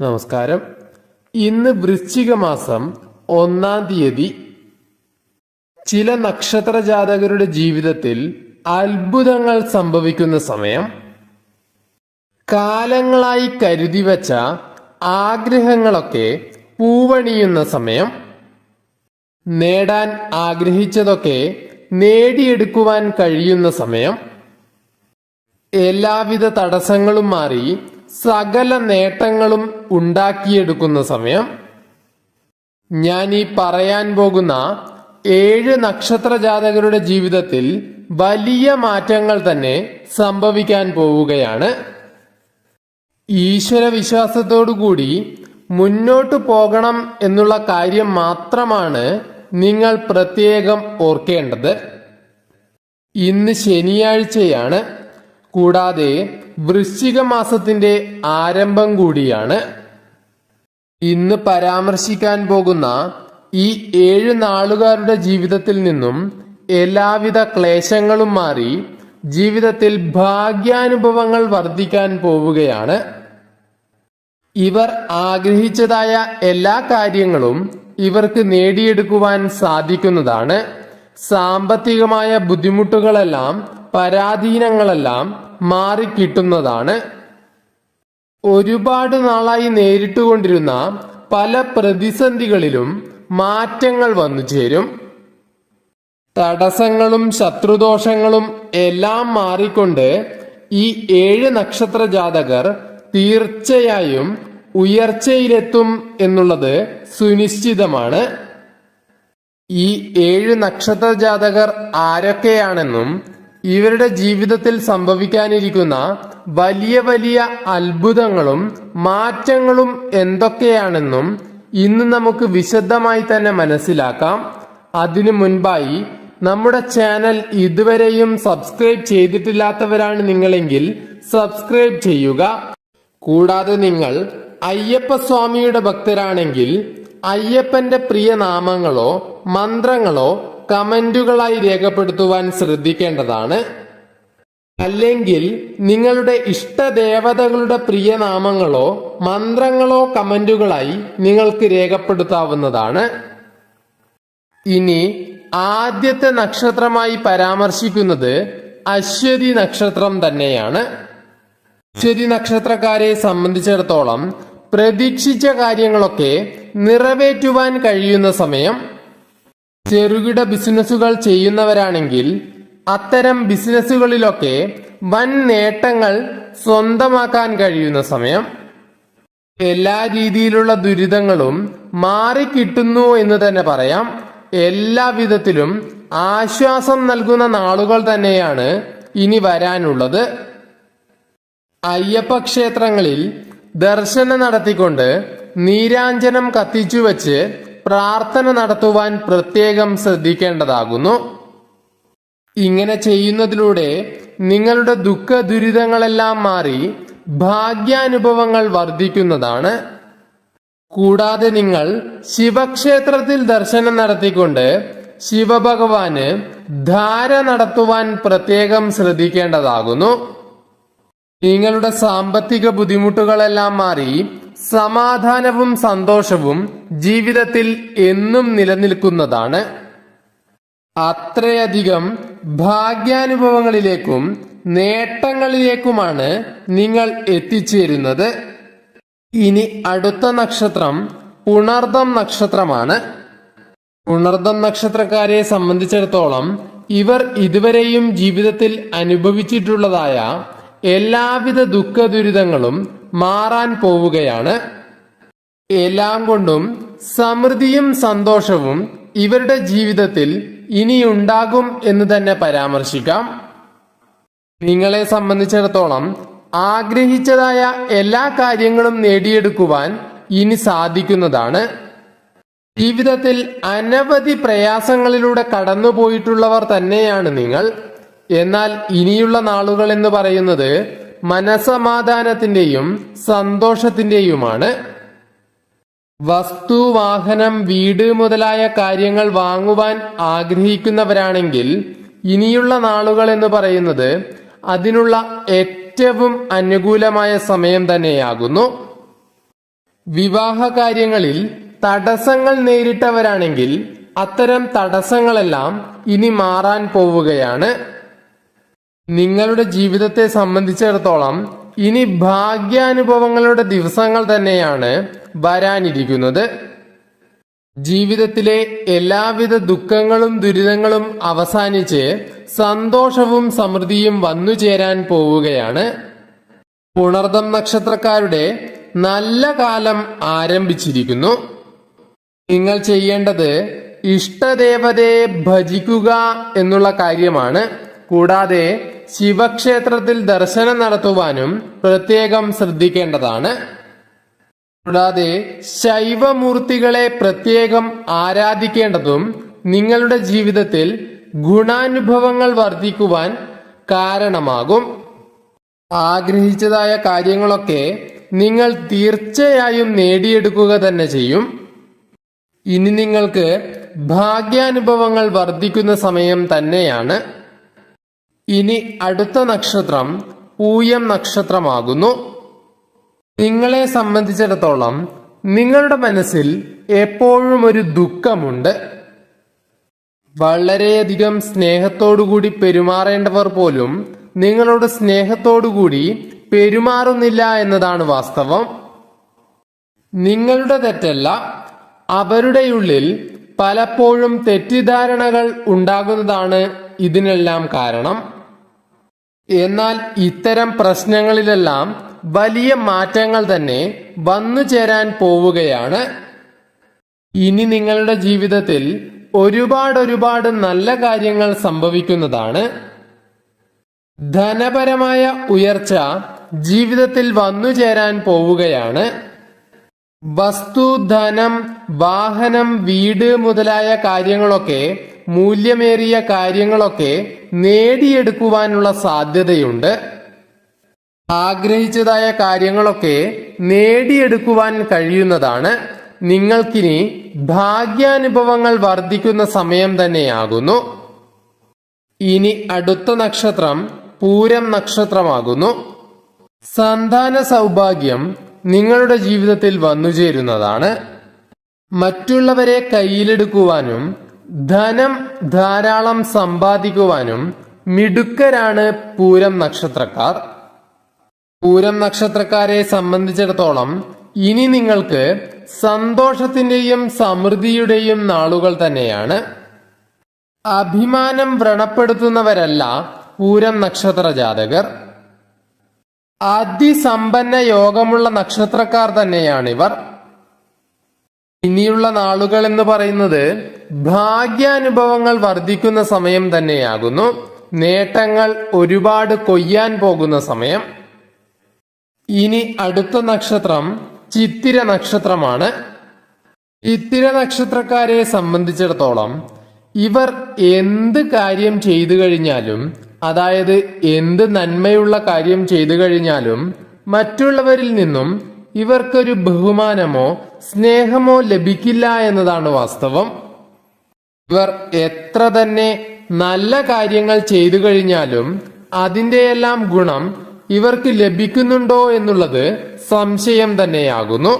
നമസ്കാരം. ഇന്ന് വൃശ്ചിക മാസം ഒന്നാം തീയതി. ചില നക്ഷത്ര ജാതകരുടെ ജീവിതത്തിൽ അത്ഭുതങ്ങൾ സംഭവിക്കുന്ന സമയം. കാലങ്ങളായി കരുതി വച്ച ആഗ്രഹങ്ങളൊക്കെ പൂവണിയുന്ന സമയം. നേടാൻ ആഗ്രഹിച്ചതൊക്കെ നേടിയെടുക്കുവാൻ കഴിയുന്ന സമയം. എല്ലാവിധ തടസ്സങ്ങളും മാറി സകല നേട്ടങ്ങളും ഉണ്ടാക്കിയെടുക്കുന്ന സമയം. ഞാൻ ഈ പറയാൻ പോകുന്ന ഏഴ് നക്ഷത്ര ജാതകരുടെ ജീവിതത്തിൽ വലിയ മാറ്റങ്ങൾ തന്നെ സംഭവിക്കാൻ പോവുകയാണ്. ഈശ്വര വിശ്വാസത്തോടുകൂടി മുന്നോട്ടു പോകണം എന്നുള്ള കാര്യം മാത്രമാണ് നിങ്ങൾ പ്രത്യേകം ഓർക്കേണ്ടത്. ഇന്ന് ശനിയാഴ്ചയാണ്. കൂടാതെ വൃശ്ചിക മാസത്തിന്റെ ആരംഭം കൂടിയാണ്. ഇന്ന് പരാമർശിക്കാൻ പോകുന്ന ഈ ഏഴ് നാളുകാരുടെ ജീവിതത്തിൽ നിന്നും എല്ലാവിധ ക്ലേശങ്ങളും മാറി ജീവിതത്തിൽ ഭാഗ്യാനുഭവങ്ങൾ വർദ്ധിക്കാൻ പോവുകയാണ്. ഇവർ ആഗ്രഹിച്ചതായ എല്ലാ കാര്യങ്ങളും ഇവർക്ക് നേടിയെടുക്കുവാൻ സാധിക്കുന്നതാണ്. സാമ്പത്തികമായ ബുദ്ധിമുട്ടുകളെല്ലാം പരാധീനങ്ങളെല്ലാം മാറിക്കിട്ടുന്നതാണ്. ഒരുപാട് നാളായി നേരിട്ടുകൊണ്ടിരുന്ന പല പ്രതിസന്ധികളിലും മാറ്റങ്ങൾ വന്നു ചേരും. തടസ്സങ്ങളും ശത്രുദോഷങ്ങളും എല്ലാം മാറിക്കൊണ്ട് ഈ ഏഴ് നക്ഷത്ര ജാതകർ തീർച്ചയായും ഉയർച്ചയിലെത്തും എന്നുള്ളത് സുനിശ്ചിതമാണ്. ഈ ഏഴ് നക്ഷത്ര ജാതകർ ആരൊക്കെയാണെന്നും ഇവരുടെ ജീവിതത്തിൽ സംഭവിക്കാനിരിക്കുന്ന വലിയ വലിയ അത്ഭുതങ്ങളും മാറ്റങ്ങളും എന്തൊക്കെയാണെന്നും ഇന്ന് നമുക്ക് വിശദമായി തന്നെ മനസ്സിലാക്കാം. അതിനു മുൻപായി നമ്മുടെ ചാനൽ ഇതുവരെയും സബ്സ്ക്രൈബ് ചെയ്തിട്ടില്ലാത്തവരാണ് നിങ്ങളെങ്കിൽ സബ്സ്ക്രൈബ് ചെയ്യുക. കൂടാതെ നിങ്ങൾ അയ്യപ്പ സ്വാമിയുടെ ഭക്തരാണെങ്കിൽ അയ്യപ്പന്റെ പ്രിയ നാമങ്ങളോ മന്ത്രങ്ങളോ കമന്റുകളായി രേഖപ്പെടുത്തുവാൻ ശ്രദ്ധിക്കേണ്ടതാണ്. അല്ലെങ്കിൽ നിങ്ങളുടെ ഇഷ്ടദേവതകളുടെ പ്രിയനാമങ്ങളോ മന്ത്രങ്ങളോ കമന്റുകളായി നിങ്ങൾക്ക് രേഖപ്പെടുത്താവുന്നതാണ്. ഇനി ആദ്യത്തെ നക്ഷത്രമായി പരാമർശിക്കുന്നത് അശ്വതി നക്ഷത്രം തന്നെയാണ്. അശ്വതി നക്ഷത്രക്കാരെ സംബന്ധിച്ചിടത്തോളം പ്രതീക്ഷിച്ച കാര്യങ്ങളൊക്കെ നിറവേറ്റുവാൻ കഴിയുന്ന സമയം. ചെറുകിട ബിസിനസ്സുകൾ ചെയ്യുന്നവരാണെങ്കിൽ അത്തരം ബിസിനസ്സുകളിലൊക്കെ വൻ നേട്ടങ്ങൾ സ്വന്തമാക്കാൻ കഴിയുന്ന സമയം എല്ലാ രീതിയിലുള്ള ദുരിതങ്ങളും മാറിക്കിട്ടുന്നു എന്ന് തന്നെ പറയാം. എല്ലാ വിധത്തിലും ആശ്വാസം നൽകുന്ന നാളുകൾ തന്നെയാണ് ഇനി വരാനുള്ളത്. അയ്യപ്പ ക്ഷേത്രങ്ങളിൽ ദർശനം നടത്തിക്കൊണ്ട് നീരാഞ്ജനം കത്തിച്ചു വച്ച് പ്രാർത്ഥന നടത്തുവാൻ പ്രത്യേകം ശ്രദ്ധിക്കേണ്ടതാകുന്നു. ഇങ്ങനെ ചെയ്യുന്നതിലൂടെ നിങ്ങളുടെ ദുഃഖ ദുരിതങ്ങളെല്ലാം മാറി ഭാഗ്യാനുഭവങ്ങൾ വർദ്ധിക്കുന്നതാണ്. കൂടാതെ നിങ്ങൾ ശിവക്ഷേത്രത്തിൽ ദർശനം നടത്തിക്കൊണ്ട് ശിവഭഗവാന് ധാര നടത്തുവാൻ പ്രത്യേകം ശ്രദ്ധിക്കേണ്ടതാകുന്നു. നിങ്ങളുടെ സാമ്പത്തിക ബുദ്ധിമുട്ടുകളെല്ലാം മാറി സമാധാനവും സന്തോഷവും ജീവിതത്തിൽ എന്നും നിലനിൽക്കുന്നതാണ്. അത്രയധികം ഭാഗ്യാനുഭവങ്ങളിലേക്കും നേട്ടങ്ങളിലേക്കുമാണ് നിങ്ങൾ എത്തിച്ചേരുന്നത്. ഇനി അടുത്ത നക്ഷത്രം ഉണർദം നക്ഷത്രമാണ്. ഉണർദം നക്ഷത്രക്കാരെ സംബന്ധിച്ചിടത്തോളം ഇവർ ഇതുവരെയും ജീവിതത്തിൽ അനുഭവിച്ചിട്ടുള്ളതായ എല്ലാവിധ ദുഃഖ ദുരിതങ്ങളും മാറാൻ പോവുകയാണ്. എല്ലാം കൊണ്ടും സമൃദ്ധിയും സന്തോഷവും ഇവരുടെ ജീവിതത്തിൽ ഇനിയുണ്ടാകും എന്ന് തന്നെ പരാമർശിക്കാം. നിങ്ങളെ സംബന്ധിച്ചിടത്തോളം ആഗ്രഹിച്ചതായ എല്ലാ കാര്യങ്ങളും നേടിയെടുക്കുവാൻ ഇനി സാധിക്കുന്നതാണ്. ജീവിതത്തിൽ അനവധി പ്രയാസങ്ങളിലൂടെ കടന്നുപോയിട്ടുള്ളവർ തന്നെയാണ് നിങ്ങൾ. എന്നാൽ ഇനിയുള്ള നാളുകൾ എന്ന് പറയുന്നത് മനസമാധാനത്തിന്റെയും സന്തോഷത്തിന്റെയുമാണ്. വസ്തു വാഹനം വീട് മുതലായ കാര്യങ്ങൾ വാങ്ങുവാൻ ആഗ്രഹിക്കുന്നവരാണെങ്കിൽ ഇനിയുള്ള നാളുകൾ എന്ന് പറയുന്നത് അതിനുള്ള ഏറ്റവും അനുകൂലമായ സമയം തന്നെയാകുന്നു. വിവാഹ കാര്യങ്ങളിൽ തടസ്സങ്ങൾ നേരിട്ടവരാണെങ്കിൽ അത്തരം തടസ്സങ്ങളെല്ലാം ഇനി മാറാൻ പോവുകയാണ്. നിങ്ങളുടെ ജീവിതത്തെ സംബന്ധിച്ചിടത്തോളം ഇനി ഭാഗ്യാനുഭവങ്ങളുടെ ദിവസങ്ങൾ തന്നെയാണ് വരാനിരിക്കുന്നത്. ജീവിതത്തിലെ എല്ലാവിധ ദുഃഖങ്ങളും ദുരിതങ്ങളും അവസാനിച്ച് സന്തോഷവും സമൃദ്ധിയും വന്നു ചേരാൻ പോവുകയാണ്. പുണർദം നക്ഷത്രക്കാരുടെ നല്ല കാലം ആരംഭിച്ചിരിക്കുന്നു. നിങ്ങൾ ചെയ്യേണ്ടത് ഇഷ്ടദേവതയെ ഭജിക്കുക എന്നുള്ള കാര്യമാണ്. കൂടാതെ ശിവക്ഷേത്രത്തിൽ ദർശനം നടത്തുവാനും പ്രത്യേകം ശ്രദ്ധിക്കേണ്ടതാണ്. കൂടാതെ ശൈവമൂർത്തികളെ പ്രത്യേകം ആരാധിക്കേണ്ടതും നിങ്ങളുടെ ജീവിതത്തിൽ ഗുണാനുഭവങ്ങൾ വർദ്ധിക്കുവാൻ കാരണമാകും. ആഗ്രഹിച്ചതായ കാര്യങ്ങളൊക്കെ നിങ്ങൾ തീർച്ചയായും നേടിയെടുക്കുക തന്നെ ചെയ്യും. ഇനി നിങ്ങൾക്ക് ഭാഗ്യാനുഭവങ്ങൾ വർദ്ധിക്കുന്ന സമയം തന്നെയാണ്. ഇനി അടുത്ത നക്ഷത്രം പൂയം നക്ഷത്രമാകുന്നു. നിങ്ങളെ സംബന്ധിച്ചിടത്തോളം നിങ്ങളുടെ മനസ്സിൽ എപ്പോഴും ഒരു ദുഃഖമുണ്ട്. വളരെയധികം സ്നേഹത്തോടുകൂടി പെരുമാറേണ്ടവർ പോലും നിങ്ങളോട് സ്നേഹത്തോടുകൂടി പെരുമാറുന്നില്ല എന്നതാണ് വാസ്തവം. നിങ്ങളുടെ തെറ്റല്ല അവരുടെ ഉള്ളിൽ പലപ്പോഴും തെറ്റിദ്ധാരണകൾ ഉണ്ടാകുന്നതാണ് ഇതിനെല്ലാം കാരണം. എന്നാൽ ഇത്തരം പ്രശ്നങ്ങളിലെല്ലാം വലിയ മാറ്റങ്ങൾ തന്നെ വന്നു ചേരാൻ പോവുകയാണ്. ഇനി നിങ്ങളുടെ ജീവിതത്തിൽ ഒരുപാട് ഒരുപാട് നല്ല കാര്യങ്ങൾ സംഭവിക്കുന്നതാണ്. ധനപരമായ ഉയർച്ച ജീവിതത്തിൽ വന്നു ചേരാൻ പോവുകയാണ്. വസ്തു ധനം വാഹനം വീട് മുതലായ കാര്യങ്ങളൊക്കെ മൂല്യമേറിയ കാര്യങ്ങളൊക്കെ നേടിയെടുക്കുവാനുള്ള സാധ്യതയുണ്ട്. ആഗ്രഹിച്ചതായ കാര്യങ്ങളൊക്കെ നേടിയെടുക്കുവാൻ കഴിയുന്നതാണ്. നിങ്ങൾക്കിനി ഭാഗ്യാനുഭവങ്ങൾ വർദ്ധിക്കുന്ന സമയം തന്നെയാകുന്നു. ഇനി അടുത്ത നക്ഷത്രം പൂരം നക്ഷത്രമാകുന്നു. സന്താന സൗഭാഗ്യം നിങ്ങളുടെ ജീവിതത്തിൽ വന്നുചേരുന്നതാണ്. മറ്റുള്ളവരെ കയ്യിലെടുക്കുവാനും ധനം ധാരാളം സമ്പാദിക്കുവാനും മിടുക്കരാണ് പൂരം നക്ഷത്രക്കാർ. പൂരം നക്ഷത്രക്കാരെ സംബന്ധിച്ചിടത്തോളം ഇനി നിങ്ങൾക്ക് സന്തോഷത്തിന്റെയും സമൃദ്ധിയുടെയും നാളുകൾ തന്നെയാണ്. അഭിമാനം വ്രണപ്പെടുത്തുന്നവരല്ല പൂരം നക്ഷത്ര ജാതകർ. അതിസമ്പന്ന യോഗമുള്ള നക്ഷത്രക്കാർ തന്നെയാണിവർ. ഇനിയുള്ള നാളുകൾ എന്ന് പറയുന്നത് ഭാഗ്യാനുഭവങ്ങൾ വർദ്ധിക്കുന്ന സമയം തന്നെയാകുന്നു. നേട്ടങ്ങൾ ഒരുപാട് കൊയ്യാൻ പോകുന്ന സമയം. ഇനി അടുത്ത നക്ഷത്രം ചിത്തിര നക്ഷത്രമാണ്. ചിത്തിര നക്ഷത്രക്കാരെ സംബന്ധിച്ചിടത്തോളം ഇവർ എന്ത് കാര്യം ചെയ്തു കഴിഞ്ഞാലും അതായത് എന്ത് നന്മയുള്ള കാര്യം ചെയ്തു കഴിഞ്ഞാലും മറ്റുള്ളവരിൽ നിന്നും ഇവർക്കൊരു ബഹുമാനമോ സ്നേഹമോ ലഭിക്കില്ല എന്നതാണ് വാസ്തവം. ഇവർ എത്ര തന്നെ നല്ല കാര്യങ്ങൾ ചെയ്തു കഴിഞ്ഞാലും അതിന്റെയെല്ലാം ഗുണം ഇവർക്ക് ലഭിക്കുന്നുണ്ടോ എന്നുള്ളത് സംശയം തന്നെയാകുന്നു.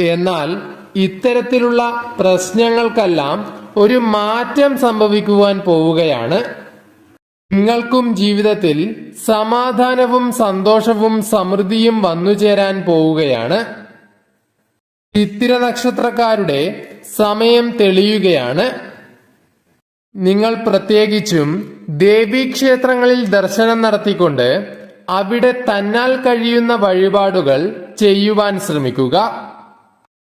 എന്നാൽ ഇത്തരത്തിലുള്ള പ്രശ്നങ്ങൾക്കെല്ലാം ഒരു മാറ്റം സംഭവിക്കുവാൻ പോവുകയാണ്. നിങ്ങൾക്കും ജീവിതത്തിൽ സമാധാനവും സന്തോഷവും സമൃദ്ധിയും വന്നു ചേരാൻ പോവുകയാണ്. ചിത്തിര നക്ഷത്രക്കാരുടെ സമയം തെളിയുകയാണ്. നിങ്ങൾ പ്രത്യേകിച്ചും ദേവീക്ഷേത്രങ്ങളിൽ ദർശനം നടത്തിക്കൊണ്ട് അവിടെ തന്നാൽ കഴിയുന്ന വഴിപാടുകൾ ചെയ്യുവാൻ ശ്രമിക്കുക.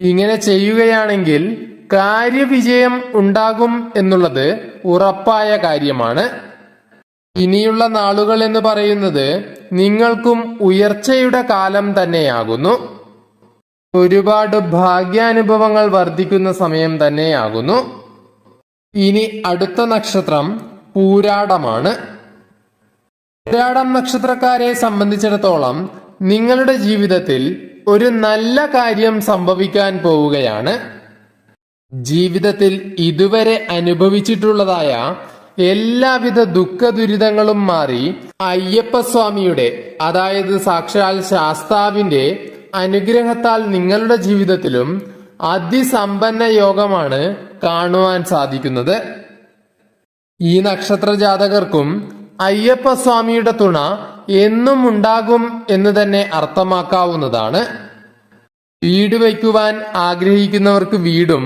ഇങ്ങനെ ചെയ്യുകയാണെങ്കിൽ കാര്യവിജയം ഉണ്ടാകും എന്നുള്ളത് ഉറപ്പായ കാര്യമാണ്. ഇനിയുള്ള നാളുകൾ എന്ന് പറയുന്നത് നിങ്ങൾക്കും ഉയർച്ചയുടെ കാലം തന്നെയാകുന്നു. ഒരുപാട് ഭാഗ്യാനുഭവങ്ങൾ വർദ്ധിക്കുന്ന സമയം തന്നെയാകുന്നു. ഇനി അടുത്ത നക്ഷത്രം പൂരാടമാണ്. പൂരാടം നക്ഷത്രക്കാരെ സംബന്ധിച്ചിടത്തോളം നിങ്ങളുടെ ജീവിതത്തിൽ ഒരു നല്ല കാര്യം സംഭവിക്കാൻ പോവുകയാണ്. ജീവിതത്തിൽ ഇതുവരെ അനുഭവിച്ചിട്ടുള്ളതായ എല്ലാവിധ ദുഃഖ ദുരിതങ്ങളും മാറി അയ്യപ്പസ്വാമിയുടെ അതായത് സാക്ഷാൽ ശാസ്താവിന്റെ അനുഗ്രഹത്താൽ നിങ്ങളുടെ ജീവിതത്തിലും അതിസമ്പന്ന യോഗമാണ് കാണുവാൻ സാധിക്കുന്നത്. ഈ നക്ഷത്ര ജാതകർക്കും അയ്യപ്പ സ്വാമിയുടെ തുണ എന്നും ഉണ്ടാകും എന്ന് തന്നെ അർത്ഥമാക്കാവുന്നതാണ്. വീട് വയ്ക്കുവാൻ ആഗ്രഹിക്കുന്നവർക്ക് വീടും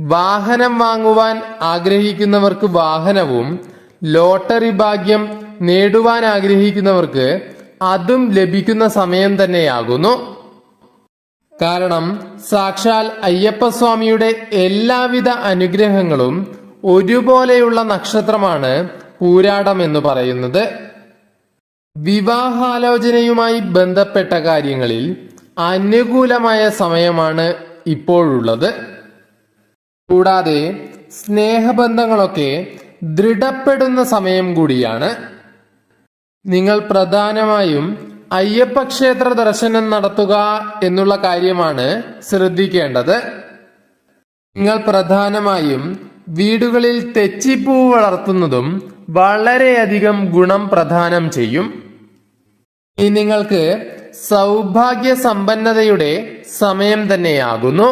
വാഹനം വാങ്ങുവാൻ ആഗ്രഹിക്കുന്നവർക്ക് വാഹനവും ലോട്ടറി ഭാഗ്യം നേടുവാൻ ആഗ്രഹിക്കുന്നവർക്ക് അതും ലഭിക്കുന്ന സമയം തന്നെയാകുന്നു. കാരണം സാക്ഷാൽ അയ്യപ്പസ്വാമിയുടെ എല്ലാവിധ അനുഗ്രഹങ്ങളും ഒരുപോലെയുള്ള നക്ഷത്രമാണ് പൂരാടം എന്ന് പറയുന്നത്. വിവാഹാലോചനയുമായി ബന്ധപ്പെട്ട കാര്യങ്ങളിൽ അനുകൂലമായ സമയമാണ് ഇപ്പോഴുള്ളത്. കൂടാതെ സ്നേഹബന്ധങ്ങളൊക്കെ ദൃഢപ്പെടുന്ന സമയം കൂടിയാണ്. നിങ്ങൾ പ്രധാനമായും അയ്യപ്പ ക്ഷേത്ര ദർശനം നടത്തുക എന്നുള്ള കാര്യമാണ് ശ്രദ്ധിക്കേണ്ടത്. നിങ്ങൾ പ്രധാനമായും വീടുകളിൽ തെച്ചിപ്പൂ വളർത്തുന്നതും വളരെയധികം ഗുണം പ്രദാനം ചെയ്യും. ഇനി നിങ്ങൾക്ക് സൗഭാഗ്യ സമ്പന്നതയുടെ സമയം തന്നെയാകുന്നു.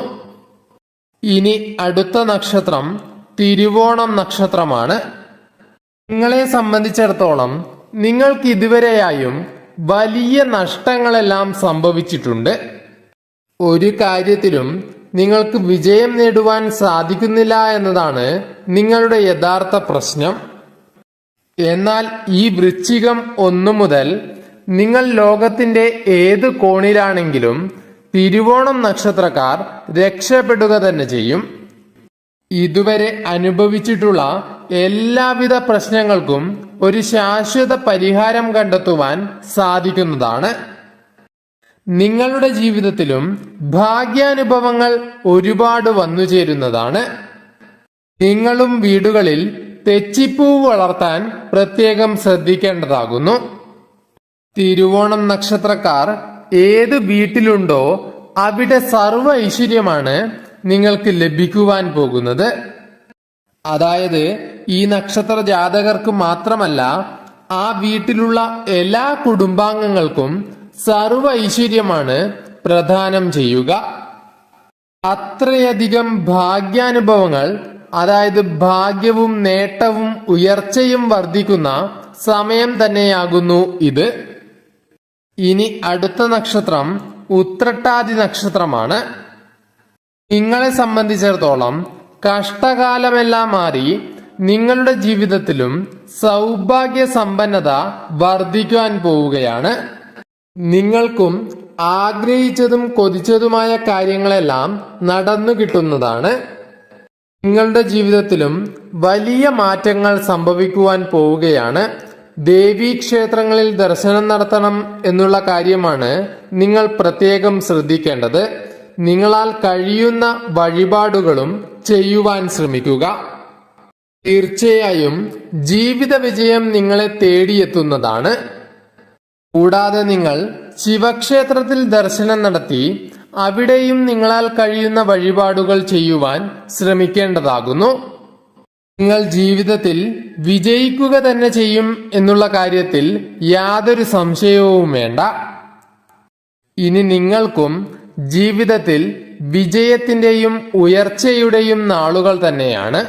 ഇനി അടുത്ത നക്ഷത്രം തിരുവോണം നക്ഷത്രമാണ്. നിങ്ങളെ സംബന്ധിച്ചിടത്തോളം നിങ്ങൾക്ക് ഇതുവരെയായും വലിയ നഷ്ടങ്ങളെല്ലാം സംഭവിച്ചിട്ടുണ്ട്. ഒരു കാര്യത്തിലും നിങ്ങൾക്ക് വിജയം നേടുവാൻ സാധിക്കുന്നില്ല എന്നതാണ് നിങ്ങളുടെ യഥാർത്ഥ പ്രശ്നം. എന്നാൽ ഈ വൃശ്ചികം ഒന്നു മുതൽ നിങ്ങൾ ലോകത്തിന്റെ ഏത് കോണിലാണെങ്കിലും തിരുവോണം നക്ഷത്രക്കാർ രക്ഷപ്പെടുക തന്നെ ചെയ്യും. ഇതുവരെ അനുഭവിച്ചിട്ടുള്ള എല്ലാവിധ പ്രശ്നങ്ങൾക്കും ഒരു ശാശ്വത പരിഹാരം കണ്ടെത്തുവാൻ സാധിക്കുന്നതാണ്. നിങ്ങളുടെ ജീവിതത്തിലും ഭാഗ്യാനുഭവങ്ങൾ ഒരുപാട് വന്നു ചേരുന്നതാണ്. നിങ്ങളും വീടുകളിൽ തെച്ചിപ്പൂ വളർത്താൻ പ്രത്യേകം ശ്രദ്ധിക്കേണ്ടതാകുന്നു. തിരുവോണം നക്ഷത്രക്കാർ ഏത് വീട്ടിലുണ്ടോ അവിടെ സർവ ഐശ്വര്യമാണ് നിങ്ങൾക്ക് ലഭിക്കുവാൻ പോകുന്നത്. അതായത് ഈ നക്ഷത്ര ജാതകർക്ക് മാത്രമല്ല ആ വീട്ടിലുള്ള എല്ലാ കുടുംബാംഗങ്ങൾക്കും സർവ ഐശ്വര്യമാണ് പ്രദാനം ചെയ്യുക. അത്രയധികം ഭാഗ്യാനുഭവങ്ങൾ അതായത് ഭാഗ്യവും നേട്ടവും ഉയർച്ചയും വർദ്ധിക്കുന്ന സമയം തന്നെയാകുന്നു ഇത്. ഇനി അടുത്ത നക്ഷത്രം ഉത്രട്ടാതി നക്ഷത്രമാണ്. നിങ്ങളെ സംബന്ധിച്ചിടത്തോളം കഷ്ടകാലമെല്ലാം മാറി നിങ്ങളുടെ ജീവിതത്തിലും സൗഭാഗ്യ സമ്പന്നത വർദ്ധിക്കുവാൻ പോവുകയാണ്. നിങ്ങൾക്കും ആഗ്രഹിച്ചതും കൊതിച്ചതുമായ കാര്യങ്ങളെല്ലാം നടന്നു കിട്ടുന്നതാണ്. നിങ്ങളുടെ ജീവിതത്തിലും വലിയ മാറ്റങ്ങൾ സംഭവിക്കുവാൻ പോവുകയാണ്. ദേവീ ക്ഷേത്രങ്ങളിൽ ദർശനം നടത്തണം എന്നുള്ള കാര്യമാണ് നിങ്ങൾ പ്രത്യേകം ശ്രദ്ധിക്കേണ്ടത്. നിങ്ങളാൽ കഴിയുന്ന വഴിപാടുകളും ചെയ്യുവാൻ ശ്രമിക്കുക. തീർച്ചയായും ജീവിത വിജയം നിങ്ങളെ തേടിയെത്തുന്നതാണ്. കൂടാതെ നിങ്ങൾ ശിവക്ഷേത്രത്തിൽ ദർശനം നടത്തി അവിടെയും നിങ്ങളാൽ കഴിയുന്ന വഴിപാടുകൾ ചെയ്യുവാൻ ശ്രമിക്കേണ്ടതാകുന്നു. നിങ്ങൾ ജീവിതത്തിൽ വിജയിക്കുക തന്നെ ചെയ്യും എന്നുള്ള കാര്യത്തിൽ യാതൊരു സംശയവും വേണ്ട. ഇനി നിങ്ങൾക്കും ജീവിതത്തിൽ വിജയത്തിന്റെയും ഉയർച്ചയുടെയും നാളുകൾ തന്നെയാണ്